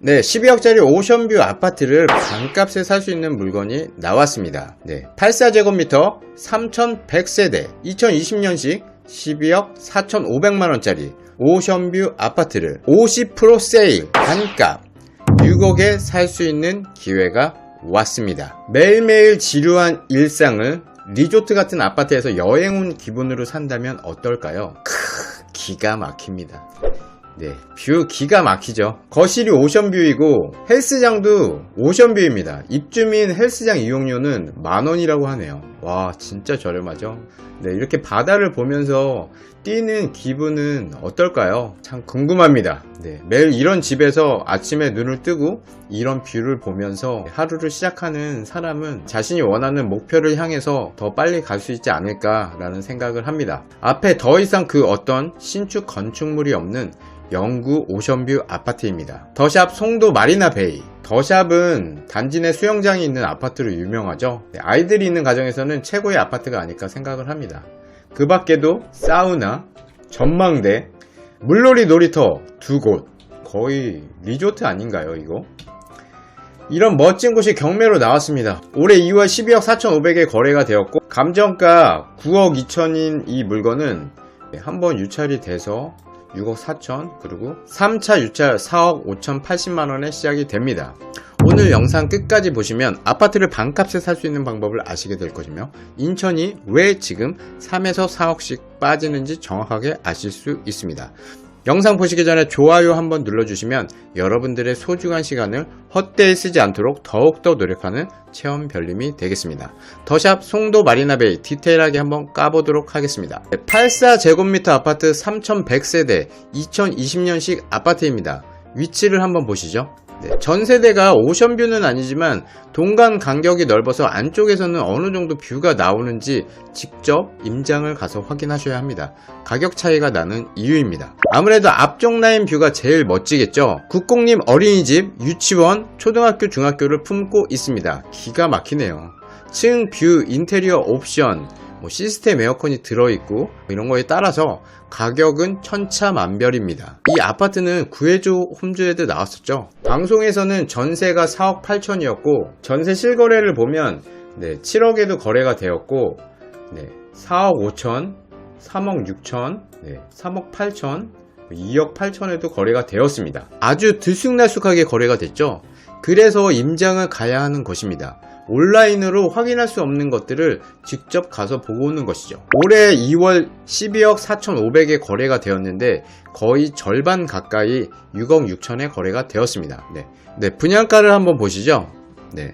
네, 12억짜리 오션뷰 아파트를 반값에 살 수 있는 물건이 나왔습니다. 네, 84제곱미터 3100세대 2020년식 12억 4,500만원짜리 오션뷰 아파트를 50% 세일 반값 6억에 살 수 있는 기회가 왔습니다. 매일매일 지루한 일상을 리조트 같은 아파트에서 여행 온 기분으로 산다면 어떨까요? 크, 기가 막힙니다. 네, 뷰 기가 막히죠. 거실이 오션뷰이고 헬스장도 오션뷰입니다. 입주민 헬스장 이용료는 만원이라고 하네요. 와, 진짜 저렴하죠? 네, 이렇게 바다를 보면서 뛰는 기분은 어떨까요? 참 궁금합니다. 네, 매일 이런 집에서 아침에 눈을 뜨고 이런 뷰를 보면서 하루를 시작하는 사람은 자신이 원하는 목표를 향해서 더 빨리 갈 수 있지 않을까 라는 생각을 합니다. 앞에 더 이상 그 어떤 신축 건축물이 없는 영구 오션뷰 아파트입니다. 더샵 송도 마리나 베이. 더샵은 단지 내 수영장이 있는 아파트로 유명하죠. 네, 아이들이 있는 가정에서는 최고의 아파트가 아닐까 생각을 합니다. 그 밖에도 사우나, 전망대, 물놀이 놀이터 두 곳. 거의 리조트 아닌가요, 이거? 이런 멋진 곳이 경매로 나왔습니다. 올해 2월 12억 4,500에 거래가 되었고, 감정가 9억 2천인 이 물건은 한번 유찰이 돼서 6억 4천, 그리고 3차 유찰 4억 5천 80만원에 시작이 됩니다. 오늘 영상 끝까지 보시면 아파트를 반값에 살 수 있는 방법을 아시게 될 것이며 인천이 왜 지금 3에서 4억씩 빠지는지 정확하게 아실 수 있습니다. 영상 보시기 전에 좋아요 한번 눌러주시면 여러분들의 소중한 시간을 헛되이 쓰지 않도록 더욱더 노력하는 체험 별님이 되겠습니다. 더샵 송도 마리나베이 디테일하게 한번 까보도록 하겠습니다. 84제곱미터 아파트 3100세대 2020년식 아파트입니다. 위치를 한번 보시죠. 네, 전 세대가 오션뷰는 아니지만 동간 간격이 넓어서 안쪽에서는 어느 정도 뷰가 나오는지 직접 임장을 가서 확인하셔야 합니다. 가격 차이가 나는 이유입니다. 아무래도 앞쪽 라인 뷰가 제일 멋지겠죠. 국공립 어린이집, 유치원, 초등학교, 중학교를 품고 있습니다. 기가 막히네요. 층, 뷰, 인테리어 옵션, 뭐 시스템 에어컨이 들어있고 이런 거에 따라서 가격은 천차만별입니다. 이 아파트는 구해줘 홈즈에도 나왔었죠. 방송에서는 전세가 4억 8천이었고 전세 실거래를 보면 네, 7억에도 거래가 되었고 네, 4억 5천, 3억 6천, 네, 3억 8천, 2억 8천에도 거래가 되었습니다. 아주 들쑥날쑥하게 거래가 됐죠. 그래서 임장을 가야 하는 것입니다. 온라인으로 확인할 수 없는 것들을 직접 가서 보고 오는 것이죠. 올해 2월 12억 4,500에 거래가 되었는데 거의 절반 가까이 6억 6천에 거래가 되었습니다. 네. 네, 분양가를 한번 보시죠. 네.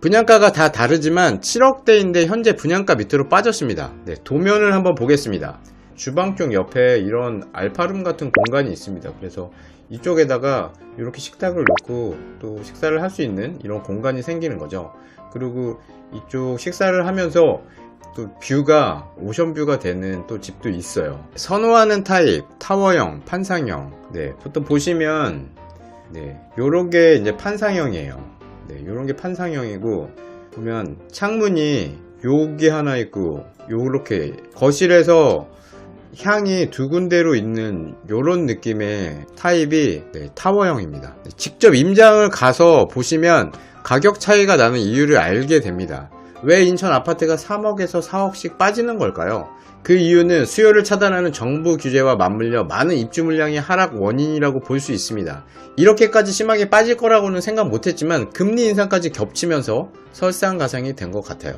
분양가가 다 다르지만 7억대인데 현재 분양가 밑으로 빠졌습니다. 네, 도면을 한번 보겠습니다. 주방 쪽 옆에 이런 알파룸 같은 공간이 있습니다. 그래서 이쪽에다가 이렇게 식탁을 놓고 또 식사를 할 수 있는 이런 공간이 생기는 거죠. 그리고 이쪽 식사를 하면서 또 뷰가 오션뷰가 되는 또 집도 있어요. 선호하는 타입 타워형, 판상형. 네, 보통 보시면 네, 요런 게 이제 판상형이에요. 네, 요런 게 판상형이고 보면 창문이 여기 하나 있고 요렇게 거실에서 향이 두 군데로 있는 요런 느낌의 타입이 네, 타워형입니다. 네, 직접 임장을 가서 보시면 가격 차이가 나는 이유를 알게 됩니다. 왜 인천 아파트가 3억에서 4억씩 빠지는 걸까요? 그 이유는 수요를 차단하는 정부 규제와 맞물려 많은 입주 물량의 하락 원인이라고 볼 수 있습니다. 이렇게까지 심하게 빠질 거라고는 생각 못했지만 금리 인상까지 겹치면서 설상가상이 된 것 같아요.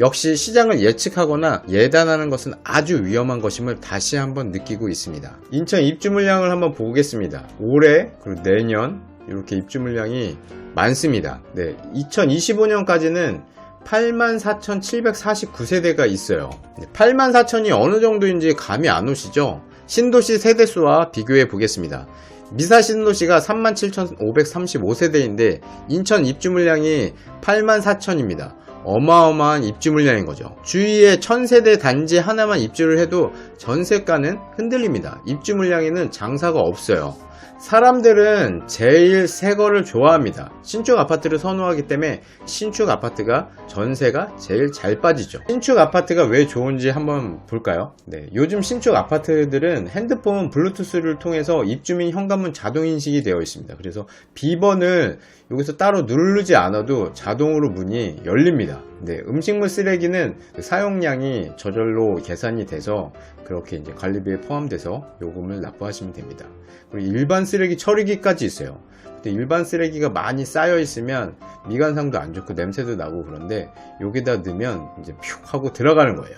역시 시장을 예측하거나 예단하는 것은 아주 위험한 것임을 다시 한번 느끼고 있습니다. 인천 입주 물량을 한번 보겠습니다. 올해 그리고 내년 이렇게 입주 물량이 많습니다. 네, 2025년까지는 84,749세대가 있어요. 84,000이 어느 정도인지 감이 안 오시죠? 신도시 세대수와 비교해 보겠습니다. 미사 신도시가 37,535세대인데 인천 입주 물량이 84,000입니다. 어마어마한 입주 물량인 거죠. 주위에 1000세대 단지 하나만 입주를 해도 전세가는 흔들립니다. 입주 물량에는 장사가 없어요. 사람들은 제일 새 거를 좋아합니다. 신축 아파트를 선호하기 때문에 신축 아파트가 전세가 제일 잘 빠지죠. 신축 아파트가 왜 좋은지 한번 볼까요? 네, 요즘 신축 아파트들은 핸드폰 블루투스를 통해서 입주민 현관문 자동 인식이 되어 있습니다. 그래서 비번을 여기서 따로 누르지 않아도 자동으로 문이 열립니다. 네, 음식물 쓰레기는 사용량이 저절로 계산이 돼서 그렇게 이제 관리비에 포함돼서 요금을 납부하시면 됩니다. 그리고 일반 쓰레기 처리기까지 있어요. 근데 일반 쓰레기가 많이 쌓여 있으면 미관상도 안 좋고 냄새도 나고 그런데 여기다 넣으면 이제 퓨 하고 들어가는 거예요.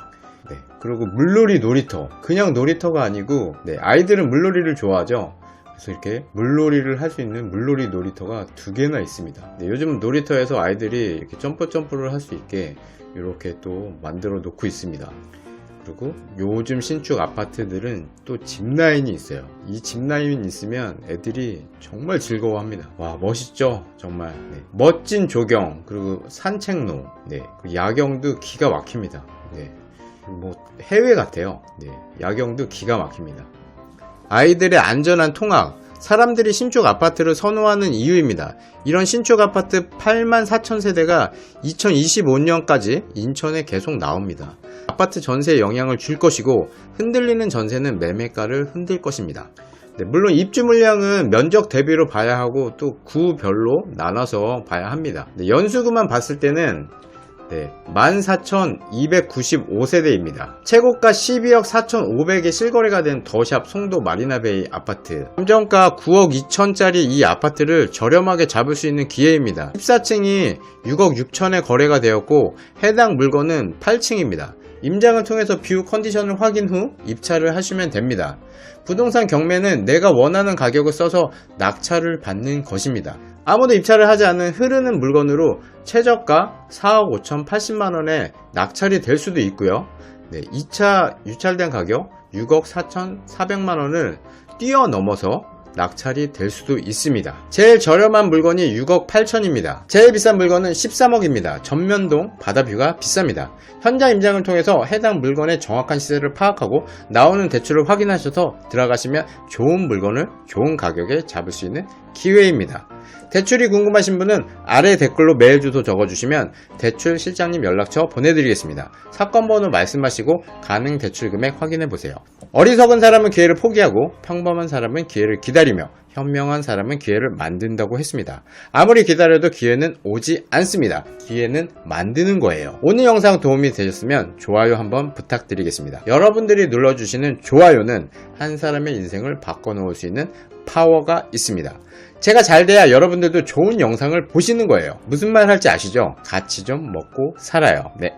네. 그리고 물놀이 놀이터. 그냥 놀이터가 아니고 네, 아이들은 물놀이를 좋아하죠. 그래서 이렇게 물놀이를 할 수 있는 물놀이 놀이터가 두 개나 있습니다. 네, 요즘 놀이터에서 아이들이 이렇게 점프 점프를 할 수 있게 이렇게 또 만들어 놓고 있습니다. 그리고 요즘 신축 아파트들은 또 짚라인이 있어요. 이 짚라인 있으면 애들이 정말 즐거워합니다. 와 멋있죠? 정말 네. 멋진 조경 그리고 산책로, 네. 그 야경도 기가 막힙니다. 네. 뭐 해외 같아요. 네. 야경도 기가 막힙니다. 아이들의 안전한 통학, 사람들이 신축 아파트를 선호하는 이유입니다. 이런 신축 아파트 8만 4천 세대가 2025년까지 인천에 계속 나옵니다. 아파트 전세에 영향을 줄 것이고 흔들리는 전세는 매매가를 흔들 것입니다. 네, 물론 입주 물량은 면적 대비로 봐야 하고 또 구별로 나눠서 봐야 합니다. 네, 연수구만 봤을 때는 네, 14,295세대입니다. 최고가 12억 4,500에 실거래가 된 더샵 송도 마리나베이 아파트. 감정가 9억 2천짜리 이 아파트를 저렴하게 잡을 수 있는 기회입니다. 14층이 6억 6천에 거래가 되었고 해당 물건은 8층입니다. 임장을 통해서 뷰 컨디션을 확인 후 입찰을 하시면 됩니다. 부동산 경매는 내가 원하는 가격을 써서 낙찰을 받는 것입니다. 아무도 입찰을 하지 않는 흐르는 물건으로 최저가 4억 5천 80만원에 낙찰이 될 수도 있고요. 네, 2차 유찰된 가격 6억 4천 4백만원을 뛰어넘어서 낙찰이 될 수도 있습니다. 제일 저렴한 물건이 6억 8천입니다. 제일 비싼 물건은 13억입니다. 전면동 바다뷰가 비쌉니다. 현장 임장을 통해서 해당 물건의 정확한 시세를 파악하고 나오는 대출을 확인하셔서 들어가시면 좋은 물건을 좋은 가격에 잡을 수 있는 기회입니다. 대출이 궁금하신 분은 아래 댓글로 메일 주소 적어주시면 대출 실장님 연락처 보내드리겠습니다. 사건 번호 말씀하시고 가능 대출 금액 확인해 보세요. 어리석은 사람은 기회를 포기하고 평범한 사람은 기회를 기다리며 현명한 사람은 기회를 만든다고 했습니다. 아무리 기다려도 기회는 오지 않습니다. 기회는 만드는 거예요. 오늘 영상 도움이 되셨으면 좋아요 한번 부탁드리겠습니다. 여러분들이 눌러주시는 좋아요는 한 사람의 인생을 바꿔놓을 수 있는 파워가 있습니다. 제가 잘 돼야 여러분들도 좋은 영상을 보시는 거예요. 무슨 말 할지 아시죠? 같이 좀 먹고 살아요. 네.